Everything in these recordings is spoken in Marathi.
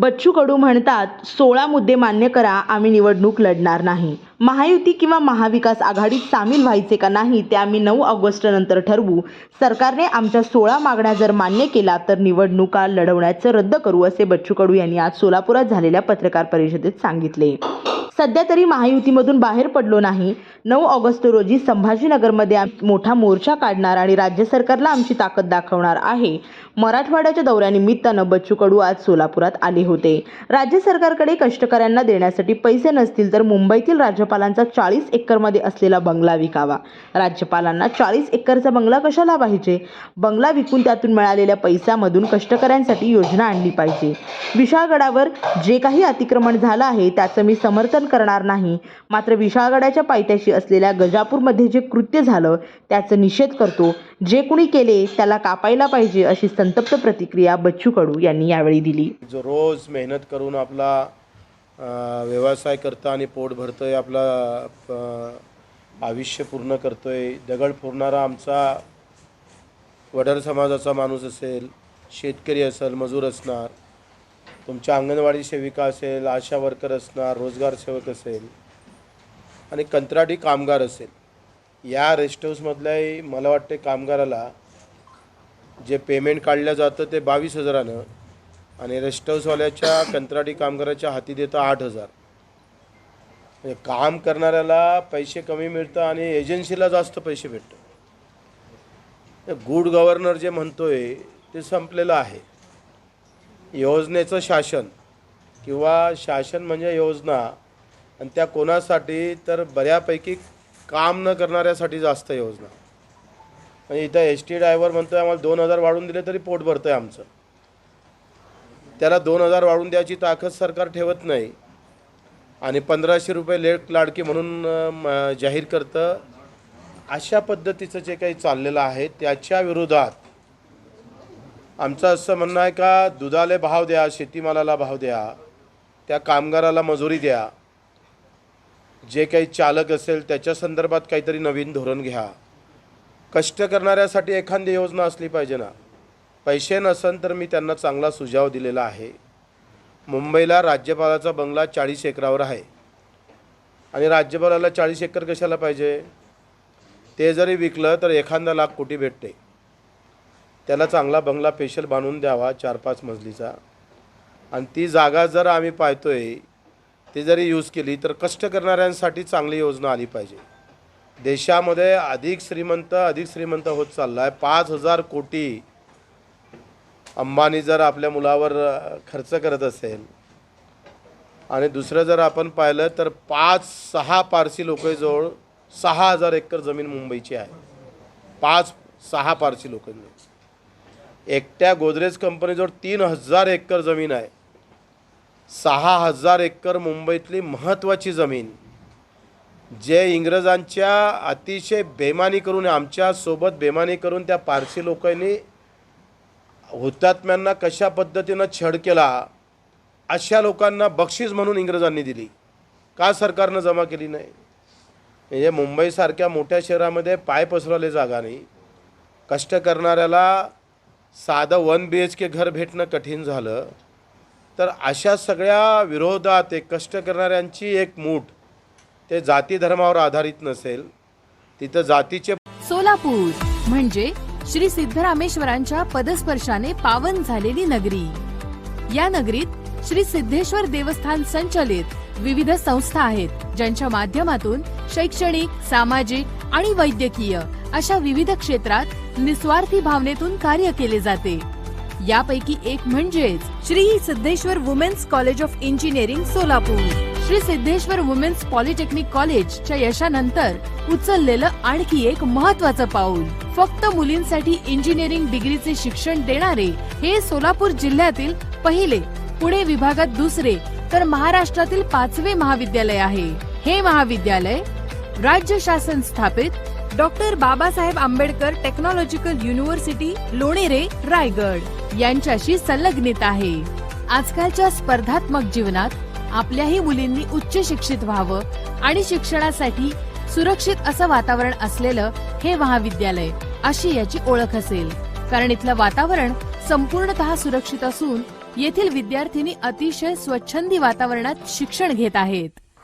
बच्चू कडू म्हणतात सोळा मुद्दे मान्य करा आम्ही निवडणूक लढणार नाही. महायुती किंवा महाविकास आघाडीत सामील व्हायचे का नाही ते आम्ही नऊ ऑगस्ट नंतर ठरवू. सरकारने आमच्या सोळा मागण्या जर मान्य केला तर निवडणुका लढवण्याचं रद्द करू असे बच्चू कडू यांनी आज सोलापुरात झालेल्या पत्रकार परिषदेत सांगितले. सध्या तरी महायुतीमधून बाहेर पडलो नाही. नऊ ऑगस्ट रोजी संभाजीनगरमध्ये मोठा मोर्चा काढणार आणि राज्य सरकारला आमची ताकद दाखवणार आहे. मराठवाड्याच्या दौऱ्यानिमित्तानं बच्चू कडू आज सोलापुरात आले होते. राज्य सरकारकडे कष्टकऱ्यांना देण्यासाठी पैसे नसतील तर मुंबईतील राज्यपालांचा चाळीस एकरमध्ये असलेला बंगला विकावा. राज्यपालांना चाळीस एकरचा बंगला कशाला पाहिजे? बंगला विकून त्यातून मिळालेल्या पैशामधून कष्टकऱ्यांसाठी योजना आणली पाहिजे. विशाळगडावर जे काही अतिक्रमण झालं आहे त्याचं मी समर्थन करणार नाही. मात्र विशाळगडाच्या पायथ्याशी असलेल्या गजापूरमध्ये जे कृत्य झालं त्याचं निषेध करतो. जे कुणी केले त्याला कापायला पाहिजे अशी संतप्त प्रतिक्रिया बच्चू कडू यांनी यावेळी दिली. जो रोज मेहनत करून आपला व्यवसाय करतो आणि पोट भरतोय आपला आयुष्य पूर्ण करतोय दगड फोडणारा आमचा वडर समाजाचा माणूस असेल शेतकरी असेल मजूर असणार तुमच्या अंगणवाडी सेविका असेल आशा वर्कर असणार रोजगार सेवक असेल आणि कंत्राटी कामगार असेल. या रेस्ट हाऊसमधल्याही मला वाटते कामगाराला जे पेमेंट काढलं जातं ते बावीस हजारानं आणि रेस्ट हाऊसवाल्याच्या कंत्राटी कामगाराच्या हाती देतं आठ हजार. म्हणजे काम करणाऱ्याला पैसे कमी मिळतं आणि एजन्सीला जास्त पैसे भेटतं. गुड गव्हर्नर जे म्हणतोय ते संपलेलं आहे. योजनेचं शासन किंवा शासन म्हणजे योजना आणि त्या कोणासाठी तर बऱ्यापैकी काम न करणाऱ्यासाठी जास्त योजना. म्हणजे इथं एस टी ड्रायव्हर आहे आम्हाला दोन हजार वाढून दिले तरी पोट भरतं आहे आमचं. त्याला दोन हजार वाढून द्यायची ताकद सरकार ठेवत नाही. आणि पंधराशे रुपये लेट लाडकी म्हणून जाहीर करतं. अशा पद्धतीचं जे काही चाललेलं आहे त्याच्या विरोधात आमचं असं म्हणणं आहे का दुधाला भाव द्या शेतीमालाला भाव द्या त्या कामगाराला मजुरी द्या जे काही चालक असेल त्याच्या संदर्भात काहीतरी नवीन धोरण घ्या. कष्ट करणाऱ्यासाठी एखादी योजना असली पाहिजे ना. पैसे नसन तर मी त्यांना चांगला सुझाव दिलेला आहे. मुंबईला राज्यपालाचा बंगला चाळीस एकरावर आहे. आणि राज्यपालाला चाळीस एकर कशाला पाहिजे? ते जरी विकलं तर एखादा लाख कोटी भेटते. त्याला चांगला बंगला पेशल बांधून द्यावा चार पाच मजलीचा. आणि ती जागा जर आम्ही पाहतोय ती जरी यूज केली तर कष्ट करणाऱ्यांसाठी चांगली योजना आली पाहिजे. देशामध्ये अधिक श्रीमंत अधिक श्रीमंत होत चालला आहे पाच हजार कोटी अंबानी जर आपल्या मुलावर खर्च करत असेल आणि दुसरं जर आपण पाहिलं तर पाच सहा पारसी लोकांजवळ सहा हजार एकर जमीन मुंबईची आहे. पाच सहा पारसी लोकांनी एकट्या गोदरेज कंपनीजवळ तीन हजार एकर जमीन आहे. सहा हजार एकर मुंबईतली महत्त्वाची जमीन जे इंग्रजांच्या अतिशय बेमानी करून आमच्यासोबत बेमानी करून त्या पारसी लोकांनी हुतात्म्यांना कशा पद्धतीनं छळ केला अशा लोकांना बक्षीस म्हणून इंग्रजांनी दिली. का सरकारनं जमा केली नाही? म्हणजे मुंबईसारख्या मोठ्या शहरामध्ये पाय पसरवले जागा नाही. कष्ट करणाऱ्याला साधं वन बी एच के घर भेटणं कठीण झालं. तर अशा सगळ्या विरोधात एक कष्ट करणाऱ्यांची एक मूठ ते जाती धर्मावर आधारित नसेल. तिथं जातीचे सोलापूर म्हणजे श्री सिद्धरामेश्वरांच्या पदस्पर्शाने पावन झालेली नगरी. या नगरीत श्री सिद्धेश्वर देवस्थान संचलित विविध संस्था आहेत ज्यांच्या माध्यमातून शैक्षणिक सामाजिक आणि वैद्यकीय अशा विविध क्षेत्रात निस्वार्थी भावनेतून कार्य केले जाते. यापैकी एक म्हणजेच Shri Siddheshwar women's college of engineering Solapur. Shri Siddheshwar women's polytechnic कॉलेजच्या यशानंतर उचललेलं आणखी एक महत्वाचं पाऊल. फक्त मुलींसाठी इंजिनिअरिंग डिग्रीचे शिक्षण देणारे हे सोलापूर जिल्ह्यातील पहिले पुणे विभागात दुसरे तर महाराष्ट्रातील पाचवे महाविद्यालय आहे. हे महाविद्यालय राज्य शासन स्थापित doctor Babasaheb Ambedkar technological university Lonere Raigad. यांच्याशी संलग्नित आहे. आजकालच्या स्पर्धात्मक जीवनात आपल्याही मुलींनी उच्च शिक्षित व्हावं आणि शिक्षणासाठी सुरक्षित असं वातावरण असलेलं हे महाविद्यालय अशी याची ओळख असेल. कारण इथलं वातावरण संपूर्णतः सुरक्षित असून येथील विद्यार्थिनी अतिशय स्वच्छंदी वातावरणात शिक्षण घेत आहेत.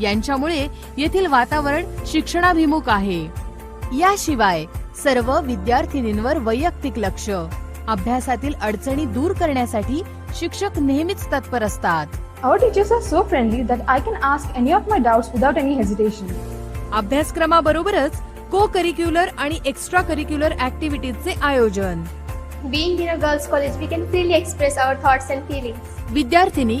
यांच्यामुळे येथील वातावरण शिक्षणाभिमुख आहे याशिवाय सर्व विद्यार्थिनींवर वैयक्तिक लक्ष अभ्यासातील अडचणी दूर करण्यासाठी शिक्षक नेहमीच तत्पर असतात Our teachers are so friendly that I can ask any of my doubts without any hesitation. अभ्यासक्रमाबरोबरच को करिक्युलर आणि एक्स्ट्रा करिक्युलर ऍक्टिव्हिटीजचे आयोजन Being in a girls' college, we can freely express our thoughts and feelings. विद्यार्थिनी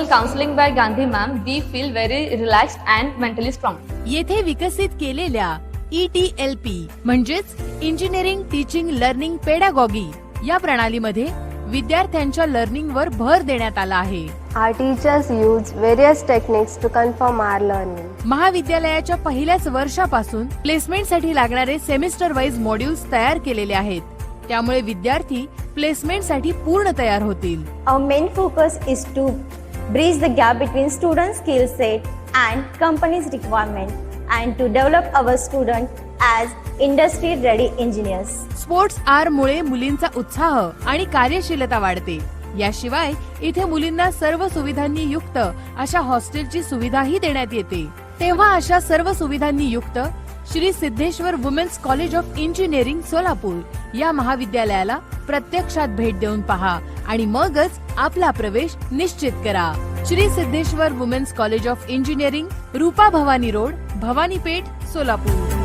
Medical counseling by Gandhi ma'am, we feel very relaxed and mentally strong. येथे विकसित केलेल्या E ईटीएलपी म्हणजेच इंजिनिअरिंग टीचिंग लर्निंग पेडागॉगी या प्रणालीमध्ये विद्यार्थ्यांच्या लर्निंगवर भर देण्यात आला आहे Our teachers use various techniques to confirm our learning. महाविद्यालयाच्या पहिल्याच वर्षापासून प्लेसमेंटसाठी लागणारे सेमिस्टर वाईज मॉड्यूल्स तयार केलेले आहेत त्यामुळे विद्यार्थी प्लेसमेंटसाठी पूर्ण तयार होतील main focus is to bridge the gap between student skill set and company's requirement and to develop our student as industry ready engineers. Sports R मुळे मुलींचा उत्साह आणि कार्यशीलता वाढते. याशिवाय इथे मुलींना सर्व सुविधांनी युक्त अशा हॉस्टेलची सुविधाही देण्यात येते. तेव्हा अशा सर्व सुविधांनी युक्त Shri Siddheshwar women's college of engineering Solapur या महाविद्यालयाला प्रत्यक्षात भेट देऊन पहा. आणि मगच आपला प्रवेश निश्चित करा. Shri Siddheshwar women's college of engineering Rupa Bhavani road Bhavanipeth Solapur.